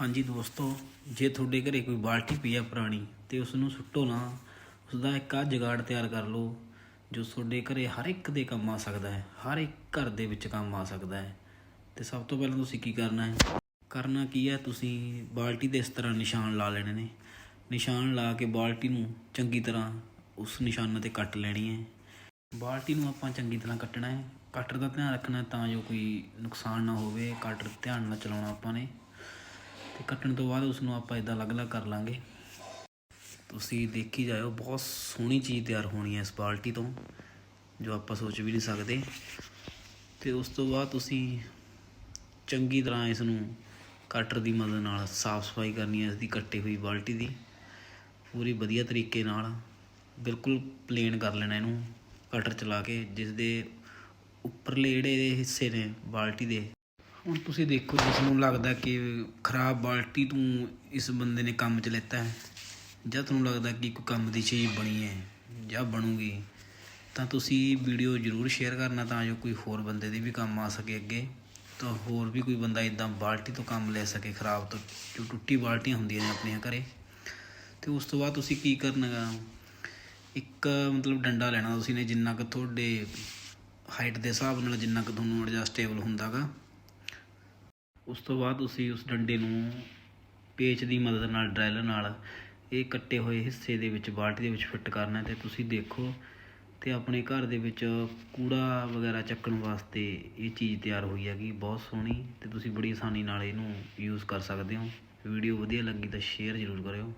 ਹਾਂਜੀ ਦੋਸਤੋ, ਜੇ ਤੁਹਾਡੇ ਘਰੇ ਕੋਈ ਬਾਲਟੀ ਪਈ ਆ ਪੁਰਾਣੀ ਤੇ ਉਸ ਨੂੰ ਸੁੱਟੋ ਨਾ ਉਸ ਦਾ ਇੱਕ ਆ ਜਗਾੜ ਤਿਆਰ ਕਰ ਲਓ, ਜੋ ਤੁਹਾਡੇ ਘਰੇ ਹਰ ਇੱਕ ਦੇ ਕੰਮ ਆ ਸਕਦਾ ਹੈ, ਹਰ ਇੱਕ ਘਰ ਦੇ ਵਿੱਚ ਕੰਮ ਆ ਸਕਦਾ ਹੈ। ਤੇ ਸਭ ਤੋਂ ਪਹਿਲਾਂ ਤੁਸੀਂ ਕੀ ਕਰਨਾ ਹੈ? ਕਰਨਾ ਕੀ ਹੈ? ਤੁਸੀਂ ਬਾਲਟੀ ਦੇ ਇਸ ਤਰ੍ਹਾਂ ਨਿਸ਼ਾਨ ਲਾ ਲੈਣੇ ਨੇ। ਨਿਸ਼ਾਨ ਲਾ ਕੇ ਬਾਲਟੀ ਨੂੰ ਚੰਗੀ ਤਰ੍ਹਾਂ ਉਸ ਨਿਸ਼ਾਨਾਂ ਤੇ ਕੱਟ ਲੈਣੀ ਹੈ। ਬਾਲਟੀ ਨੂੰ ਆਪਾਂ ਚੰਗੀ ਤਰ੍ਹਾਂ ਕੱਟਣਾ ਹੈ। ਕਟਰ ਦਾ ਧਿਆਨ ਰੱਖਣਾ ਤਾਂ ਜੋ ਕੋਈ ਨੁਕਸਾਨ ਨਾ ਹੋਵੇ, ਕਟਰ ਧਿਆਨ ਨਾਲ ਚਲਾਉਣਾ ਆਪਾਂ ਨੇ। ਕੱਟਣ ਤੋਂ ਬਾਅਦ ਉਸ ਨੂੰ ਆਪਾਂ ਇਦਾਂ ਅਲੱਗ-ਅਲੱਗ ਕਰ ਲਾਂਗੇ। ਤੁਸੀਂ ਦੇਖੀ ਜਾਇਓ, ਬਹੁਤ ਸੋਹਣੀ ਚੀਜ਼ ਤਿਆਰ ਹੋਣੀ ਹੈ ਇਸ ਬਾਲਟੀ ਤੋਂ, ਜੋ ਆਪਾਂ ਸੋਚ ਵੀ ਨਹੀਂ ਸਕਦੇ। ਤੇ ਉਸ ਤੋਂ ਬਾਅਦ ਤੁਸੀਂ ਚੰਗੀ ਤਰ੍ਹਾਂ ਇਸ ਨੂੰ ਕਟਰ ਦੀ ਮਦਦ ਨਾਲ ਸਾਫ਼ ਸਫ਼ਾਈ ਕਰਨੀ ਹੈ, ਇਸ ਦੀ ਕੱਟੀ ਹੋਈ ਬਾਲਟੀ ਦੀ। ਪੂਰੀ ਵਧੀਆ ਤਰੀਕੇ ਨਾਲ, ਬਿਲਕੁਲ ਪਲੇਨ ਕਰ ਲੈਣਾ ਇਹਨੂੰ, ਕਟਰ ਚਲਾ ਕੇ ਜਿਸ ਦੇ ਉੱਪਰਲੇ ਜਿਹੜੇ ਹਿੱਸੇ ਨੇ ਬਾਲਟੀ ਦੇ ਹੁਣ ਤੁਸੀਂ ਦੇਖੋ ਜਿਸ ਨੂੰ ਲੱਗਦਾ ਕਿ ਖਰਾਬ ਬਾਲਟੀ ਤੋਂ ਇਸ ਬੰਦੇ ਨੇ ਕੰਮ ਚ ਲੈਤਾ ਹੈ, ਜਾਂ ਤੁਹਾਨੂੰ ਲੱਗਦਾ ਕਿ ਕੋਈ ਕੰਮ ਦੀ ਚੀਜ਼ ਬਣੀ ਹੈ, ਜਾਂ ਬਣੂਗੀ, ਤਾਂ ਤੁਸੀਂ ਵੀਡੀਓ ਜ਼ਰੂਰ ਸ਼ੇਅਰ ਕਰਨਾ ਤਾਂ ਜੋ ਕੋਈ ਹੋਰ ਬੰਦੇ ਦੀ ਵੀ ਕੰਮ ਆ ਸਕੇ ਅੱਗੇ। ਤਾਂ ਹੋਰ ਵੀ ਕੋਈ ਬੰਦਾ ਇਦਾਂ ਬਾਲਟੀ ਤੋਂ ਕੰਮ ਲੈ ਸਕੇ, ਖਰਾਬ ਤੋਂ, ਜੋ ਟੁੱਟੀ ਬਾਲਟੀਆਂ ਹੁੰਦੀਆਂ ਨੇ ਆਪਣੀਆਂ ਘਰੇ। ਤੇ ਉਸ ਤੋਂ ਬਾਅਦ ਤੁਸੀਂ ਕੀ ਕਰਨਾ ਗਾ ਇੱਕ ਮਤਲਬ ਡੰਡਾ ਲੈਣਾ ਤੁਸੀਂ ਨੇ, ਜਿੰਨਾ ਕੁ ਤੁਹਾਡੇ ਹਾਈਟ ਦੇ ਹਿਸਾਬ ਨਾਲ, ਜਿੰਨਾ ਕੁ ਤੁਹਾਨੂੰ ਐਡਜਸਟੇਬਲ ਹੁੰਦਾਗਾ। ਉਸ ਤੋਂ ਬਾਅਦ ਤੁਸੀਂ ਉਸ ਡੰਡੇ ਨੂੰ ਪੇਚ ਦੀ ਮਦਦ ਨਾਲ, ਡਰੈਲ ਨਾਲ ਇਹ ਕੱਟੇ ਹੋਏ ਹਿੱਸੇ ਦੇ ਵਿੱਚ, ਬਾਲਟੀ ਦੇ ਵਿੱਚ ਫਿੱਟ ਕਰਨਾ ਤੇ ਤੁਸੀਂ ਦੇਖੋ ਤੇ ਆਪਣੇ ਘਰ ਦੇ ਵਿੱਚ ਕੂੜਾ ਵਗੈਰਾ ਚੱਕਣ ਵਾਸਤੇ ਇਹ ਚੀਜ਼ ਤਿਆਰ ਹੋਈ ਹੈਗੀ, ਬਹੁਤ ਸੋਹਣੀ ਤੇ ਤੁਸੀਂ ਬੜੀ ਆਸਾਨੀ ਨਾਲ ਇਹਨੂੰ ਯੂਜ਼ ਕਰ ਸਕਦੇ ਹੋ। ਵੀਡੀਓ ਵਧੀਆ ਲੱਗੀ ਤਾਂ ਸ਼ੇਅਰ ਜ਼ਰੂਰ ਕਰਿਓ।